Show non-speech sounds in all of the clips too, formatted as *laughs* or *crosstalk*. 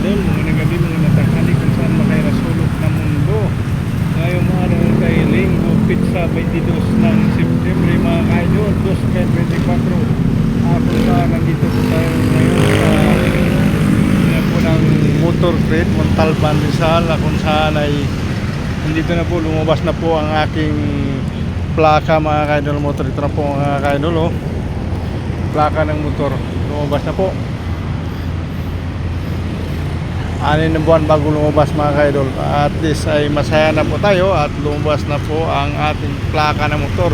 idol, mga gabi mga natanghali kung saan makaya sulok ng mundo. Ngayong araw kay Linggo, Pizza 22 ng September mga idol, 2024. Ako sa nandito po tayo ngayon sa yan po ng motor trade, Montalban Rizal, na kung saan ay nandito na po, lumabas na po ang aking plaka mga kaidol motor. Ito na po mga kaidol oh. Plaka ng motor. Lumabas na po. Anin na buwan bago lumabas mga kaidol. At least ay masaya na po tayo at lumabas na po ang ating plaka ng motor.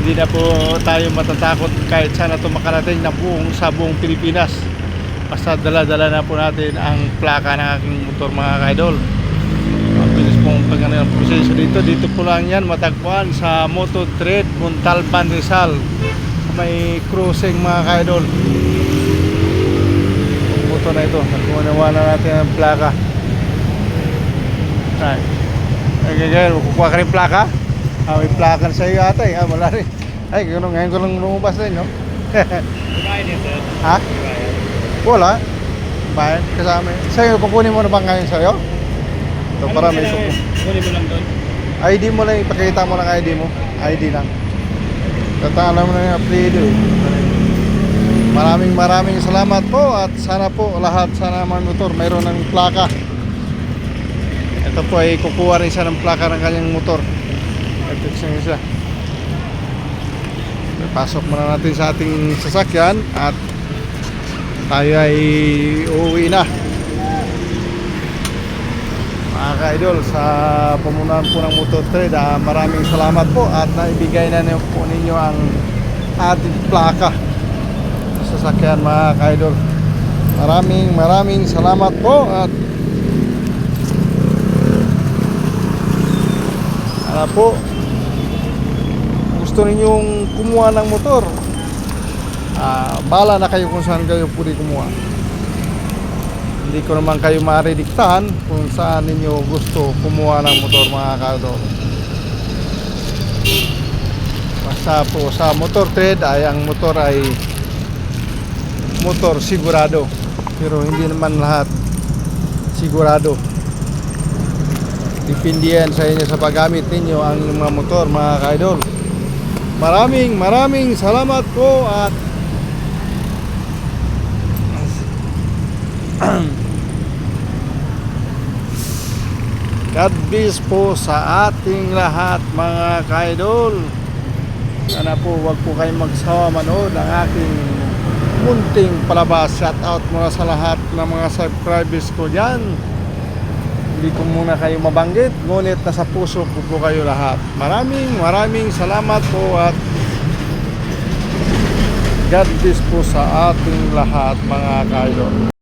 Hindi na po tayo matatakot kahit saan na ito makarating na buong sa buong Pilipinas. Basta dala-dala na po natin ang plaka ng aking motor mga kaidol. Ang bilis pong pagkano proseso dito. Dito po lang yan matagpuan sa Moto Trade Montalban Rizal. May cruising mga kaidol. Motor na ito. Nakuha na natin ang plaka. Ay. Ay, ganyan. Kukuha ka rin plaka? Ah, may plaka na sa iyo ata eh. Ah, wala rin. Ay, ganun. Ngayon ko lang lumabas rin, no? *laughs* Ha? Wala. Bayad kasama. Sa'yo, kukunin mo na ba ngayon sa'yo? Ito para may suko. Kunin mo lang doon. ID mo lang, ipakita mo lang ID mo. ID lang. Tatala mo na yung apelido eh. Maraming maraming salamat po at sana po lahat sana mga motor mayroon ng plaka. Ito po ay kukuha rin siya ng plaka ng kanyang motor. Ito yung isa. Pasok muna natin sa ating sasakyan at tayo ay uuwi na mga ka-idol sa pamunuan po ng Motor Trade ah, maraming salamat po at naibigay na niyo po ninyo ang ating plaka sasakyan mga ka-idol. Maraming maraming salamat po at ano po? Gusto ninyong kumuha ng motor? Ah, bala na kayo kung saan kayo pwede kumuha. Hindi ko naman kayo maridiktahan kung saan ninyo gusto kumuha ng motor mga kadol. Basta po sa motor trade ay ang motor ay motor sigurado. Pero hindi naman lahat sigurado. Depende yan sa inyo sa paggamit ninyo ang mga motor mga kaidol. Maraming maraming salamat po at *clears throat* God bless po sa ating lahat mga kaidol. Sana po wag po kayong magsawa manood ng aking munting palabas. Shout out muna sa lahat ng mga subscribers ko dyan. Hindi ko muna kayo mabanggit, ngunit nasa puso ko po kayo lahat. Maraming maraming salamat po at God bless po sa ating lahat mga kaidol.